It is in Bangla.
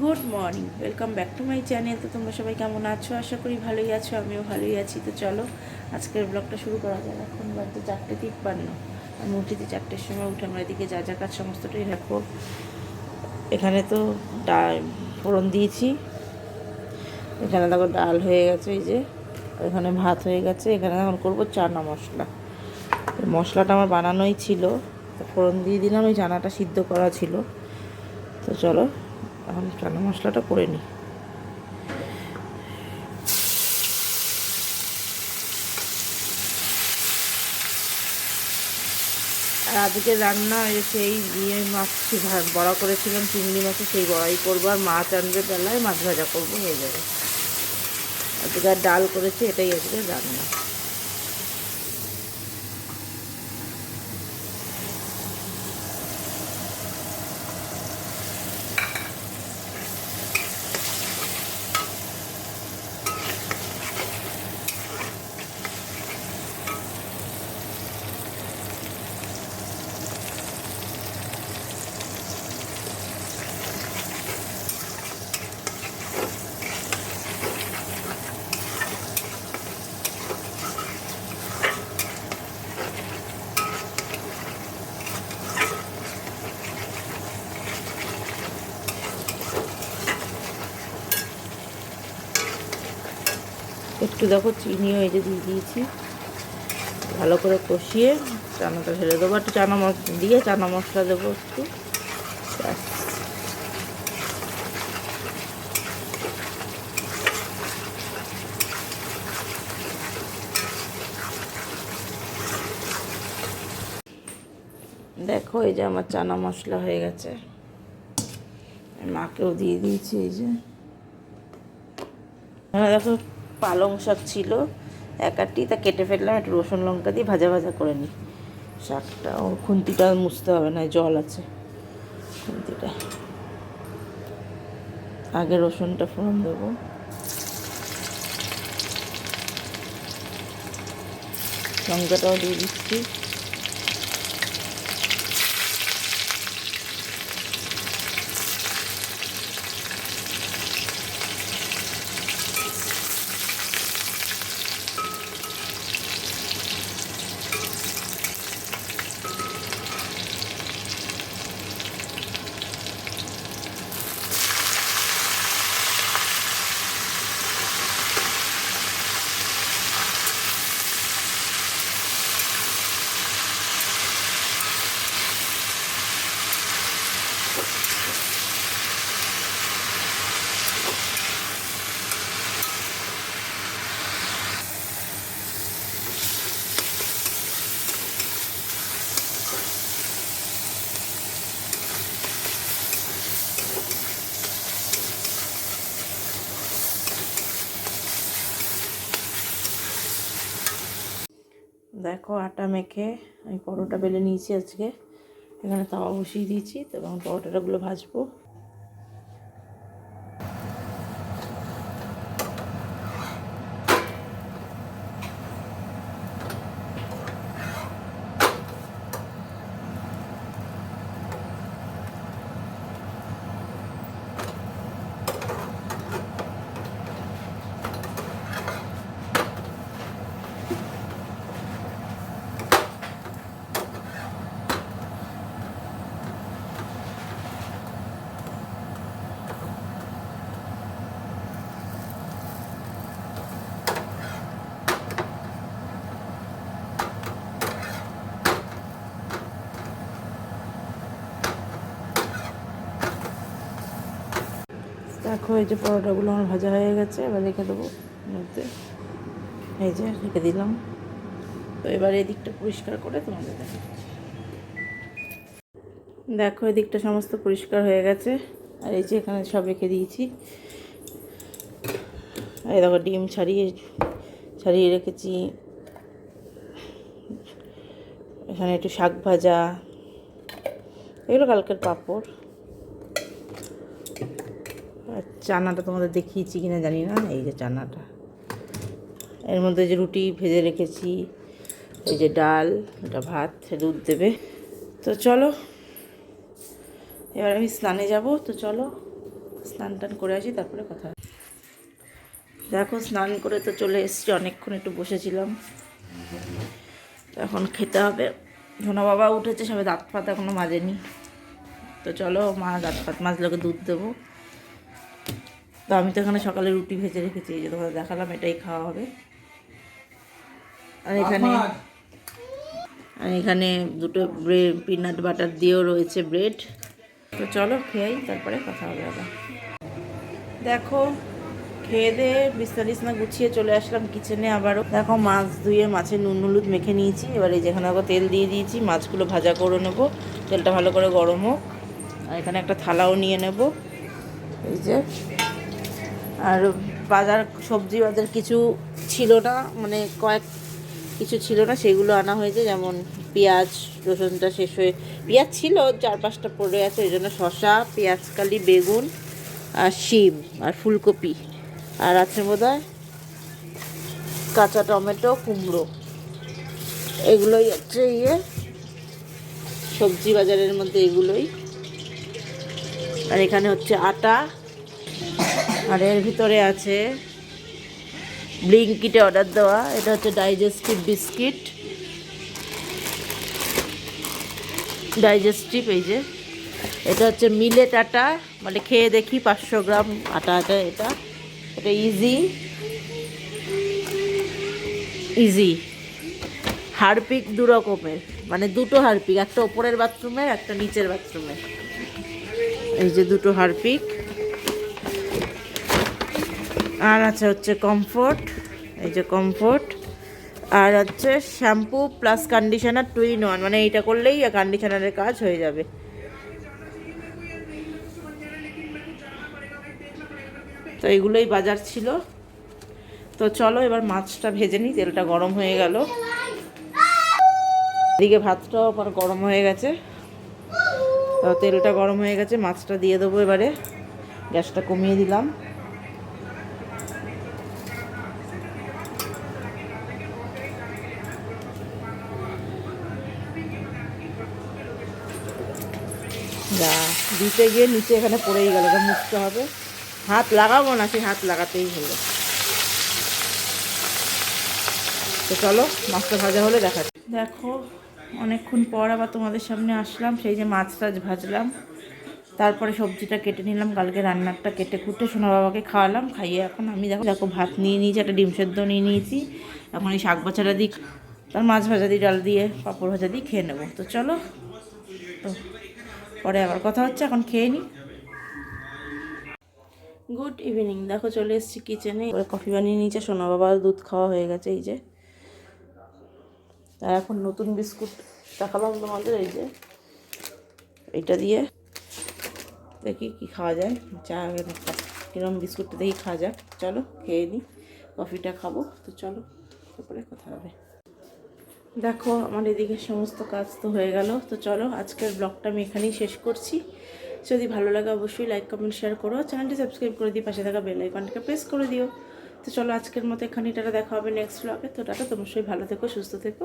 Good morning welcome back to my channel তো তোমরা সবাই কেমন আছো? আশা করি ভালোই আছো, আমিও ভালোই আছি। তো চলো, আজকের ব্লগটা শুরু করা যাক। এখন বাড়িতে চারটে তিপ্পান্ন। আমি উঠেছি চারটের সময়, উঠে আমরা এদিকে যা যা কাজ সমস্তটাই রাখব। এখানে তো ডাল, ফোড়ন দিয়েছি। এখানে দেখো ডাল হয়ে গেছে, এই যে। এখানে ভাত হয়ে গেছে। এখানে এখন করব চানা মশলা। মশলাটা আমার বানানোই ছিল। ফোড়ন দিয়ে দিলাম, ওই চানাটা সিদ্ধ করা ছিল। তো চলো এখন চানা মশলাটা করে নিই। আর আজকে রান্না সেই ইয়ে মাছ ভা- বড়া করেছিলাম, চিংড়ি মাছে সেই বড়াই করব আর মাছ আনবে বেলায় মাছ ভাজা করব, হয়ে যাবে। আজকে ডাল করেছি, এটাই আজকে রান্না। একটু দেখো চিনিও এই যে দিয়ে দিয়েছি। ভালো করে কষিয়ে চানাটা ঢেলে দেবো। একটু চানা মশলা দিয়ে চানা মশলা দেবো একটু। দেখো এই যে আমার চানা মশলা হয়ে গেছে। মাকেও দিয়ে দিয়েছি এই যে। হ্যাঁ দেখো পালং শাক ছিল এক আটটি তা কেটে ফেললাম, একটু রসুন লঙ্কা দিয়ে ভাজা ভাজা করে নিই। শাকটা, ও খুন্তিটা মুছতে হবে না জল আছে খুন্তিটা। আগে রসুনটা ফোড়ন দেবো। লঙ্কাটাও দিয়ে দিচ্ছি। দেখো আটা মেখে আমি পরোটা বেলে নিয়েছি আজকে। এখানে তাওয়া বসিয়ে দিয়েছি, তো এবং পরোটাগুলো ভাজবো। দেখো, এই যে পরোটাগুলো আমার ভাজা হয়ে গেছে, এবার রেখে দেবো মধ্যে। এই যে, রেখে দিলাম। তো এবার এদিকটা পরিষ্কার করে তোমাদের দেখো দেখো এদিকটা সমস্ত পরিষ্কার হয়ে গেছে। আর এই যে, এখানে সব রেখে দিয়েছি। এই দেখো, ডিম ছাড়িয়ে ছাড়িয়ে রেখেছি। এখানে একটু শাক ভাজা। এগুলো কালকের পাঁপড়। আর চানাটা তোমাদের দেখিয়েছি কিনা জানি না, এই যে চানাটা। এর মধ্যে যে রুটি ভেজে রেখেছি, এই যে ডাল, এটা ভাত দুধ দেবে। তো চলো, এবার আমি স্নানে যাব, তো চলো, স্নান টান করে আসি, তারপরে কথা। দেখো, স্নান করে তো চলে এসেছি, অনেকক্ষণ একটু বসেছিলাম। এখন খেতে হবে। ধোনা বাবা উঠেছে সবাই দাঁত ফাত এখনও মাজেনি। তো চলো, মা দাঁত ফাত মাজলোকে দুধ দেবো। তো আমি তো এখানে সকালে রুটি ভেজে রেখেছি এই যে তোমাদের দেখালাম এটাই খাওয়া হবে। আর এখানে আর এখানে দুটো ব্রেড পিনাট বাটার দিয়েও রয়েছে ব্রেড তো চলো খেয়েই তারপরে কথা হবে আবার। দেখো খেয়ে দিয়ে বিস্তারিস না গুছিয়ে চলে আসলাম কিচেনে আবারও। দেখো মাছ ধুয়ে মাছের নুন হলুদ মেখে নিয়েছি। এবার এই যেখানে আবার তেল দিয়ে দিয়েছি মাছগুলো ভাজা করে নেব। তেলটা ভালো করে গরম হোক। আর এখানে একটা থালাও নিয়ে নেব। এই যে আর বাজার, সবজি বাজার কিছু ছিল না মানে কয়েক কিছু ছিল না সেগুলো আনা হয়েছে, যেমন পেঁয়াজ রসুনটা শেষ হয়ে, পেঁয়াজ ছিল, চার পাঁচটা পড়ে আছে ওই জন্য শশা পেঁয়াজকালি বেগুন আর শিম আর ফুলকপি। আর আছে বোধ কাঁচা টমেটো, কুমড়ো। এগুলোই হচ্ছে ইয়ে সবজি বাজারের মধ্যে এগুলোই। আর এখানে হচ্ছে আটা আর এর ভিতরে আছে ব্লিঙ্কিটে অর্ডার দেওয়া। এটা হচ্ছে ডাইজেস্টিভ বিস্কিট। ডাইজেস্টিভ, এই যে। এটা হচ্ছে মিলেট আটা মানে খেয়ে দেখি পাঁচশো গ্রাম আটা আটা এটা। এটা ইজি ইজি হারপিক দু রকমের। মানে দুটো হারপিক, একটা ওপরের বাথরুমের, একটা নিচের বাথরুমের। এই যে দুটো হারপিক। আর আছে হচ্ছে কমফোর্ট এই যে কমফোর্ট আর হচ্ছে shampoo plus conditioner two in one মানে এইটা করলেই কন্ডিশনারের কাজ হয়ে যাবে। তো এগুলোই বাজার ছিল। তো চলো এবার মাছটা ভেজে নিই, তেলটা গরম হয়ে গেল। এদিকে ভাতটাও আবার গরম হয়ে গেছে। তো তেলটা গরম হয়ে গেছে, মাছটা দিয়ে দেবো এবারে। গ্যাসটা কমিয়ে দিলাম। যা, দিতে গিয়ে নিচে এখানে পড়েই গেল এটা মুছতে হবে। হাত লাগাবো না, সেই হাত লাগাতেই হলো। তো চলো, মাছটা ভাজা হলে দেখা দেখো, অনেকক্ষণ পর আবার তোমাদের সামনে আসলাম, সেই যে মাছ টাছ ভাজলাম। তারপরে সবজিটা কেটে নিলাম, কালকে রান্নারটা কেটে কুটে সোনা বাবাকে খাওয়ালাম, খাইয়ে এখন আমি দেখো দেখো, ভাত নিয়ে নিয়েছি, একটা ডিম সেদ্ধ নিয়ে নিয়েছি। এখন এই শাক বাছাটা দিই তার মাছ ভাজা দিই ডাল দিয়ে, পাঁপড় ভাজা দিয়ে খেয়ে নেব। তো চলো, তো পরে আবার কথা হচ্ছে, এখন খেয়ে নিই গুড ইভিনিং দেখো চলে এসেছি কিচেনে এবার কফি বানিয়ে নিয়েছে, সোনা বাবার দুধ খাওয়া হয়ে গেছে, এই যে। আর এখন নতুন বিস্কুট দেখালাম তোমাদের, এই যে। এইটা দিয়ে দেখি কি খাওয়া যায়। চা কিরম বিস্কুটটা দেখি খাওয়া যাক। চলো, খেয়ে নিই কফিটা খাব, তো চলো, তারপরে কথা হবে। দেখো, আমার এদিকে সমস্ত কাজ তো হয়ে গেল। তো চলো, আজকের ব্লগটা আমি এখানেই শেষ করছি। যদি ভালো লাগে অবশ্যই লাইক কমেন্ট শেয়ার করো। চ্যানেলটি সাবস্ক্রাইব করে দিই পাশে থাকা বেল আইকনটাকে প্রেস করে দিও। তো চলো, আজকের মতো এখানে টাটা, দেখা হবে নেক্সট ব্লগে তো টাটা, তোমার সবাই ভালো থেকো, সুস্থ থেকো।